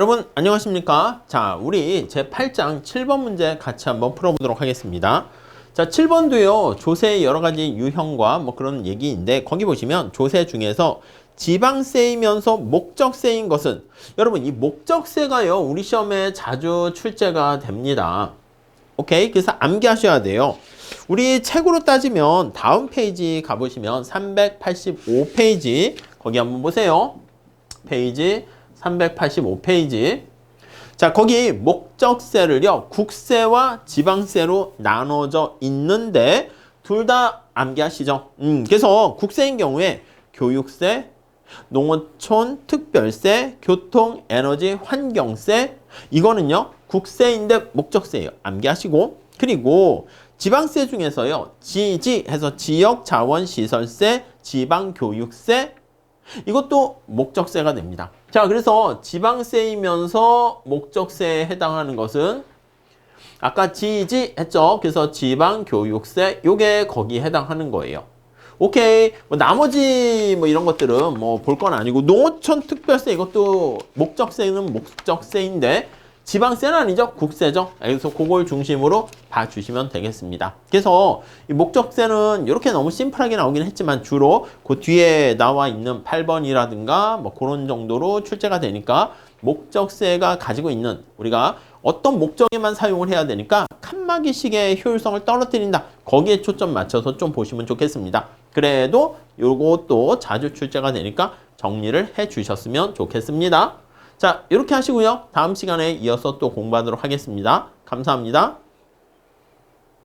여러분 안녕하십니까? 자, 우리 제 8장 7번 문제 같이 한번 풀어보도록 하겠습니다. 자, 7번도요. 조세의 여러 가지 유형과 뭐 그런 얘기인데 거기 보시면 조세 중에서 지방세이면서 목적세인 것은 여러분 이 목적세가요. 우리 시험에 자주 출제가 됩니다. 오케이? 그래서 암기하셔야 돼요. 우리 책으로 따지면 다음 페이지 가보시면 385페이지 거기 한번 보세요. 페이지 385페이지. 자, 거기 목적세를요, 국세와 지방세로 나눠져 있는데, 둘 다 암기하시죠. 음, 그래서 국세인 경우에 교육세, 농어촌 특별세, 교통, 에너지, 환경세, 이거는요, 국세인데 목적세예요. 암기하시고, 그리고 지방세 중에서요, 지지 해서 지역 자원 시설세, 지방 교육세, 이것도 목적세가 됩니다. 자, 그래서 지방세이면서 목적세에 해당하는 것은 아까 지지 했죠? 그래서 지방교육세, 요게 거기에 해당하는 거예요. 오케이. 뭐 나머지 뭐 이런 것들은 뭐 볼 건 아니고 농어촌 특별세 이것도 목적세는 목적세인데 지방세는 아니죠. 국세죠. 그래서 그걸 중심으로 봐주시면 되겠습니다. 그래서 이 목적세는 이렇게 너무 심플하게 나오긴 했지만 주로 그 뒤에 나와 있는 8번이라든가 뭐 그런 정도로 출제가 되니까 목적세가 가지고 있는 우리가 어떤 목적에만 사용을 해야 되니까 칸막이식의 효율성을 떨어뜨린다. 거기에 초점 맞춰서 좀 보시면 좋겠습니다. 그래도 요것도 자주 출제가 되니까 정리를 해 주셨으면 좋겠습니다. 자, 이렇게 하시고요. 다음 시간에 이어서 또 공부하도록 하겠습니다. 감사합니다.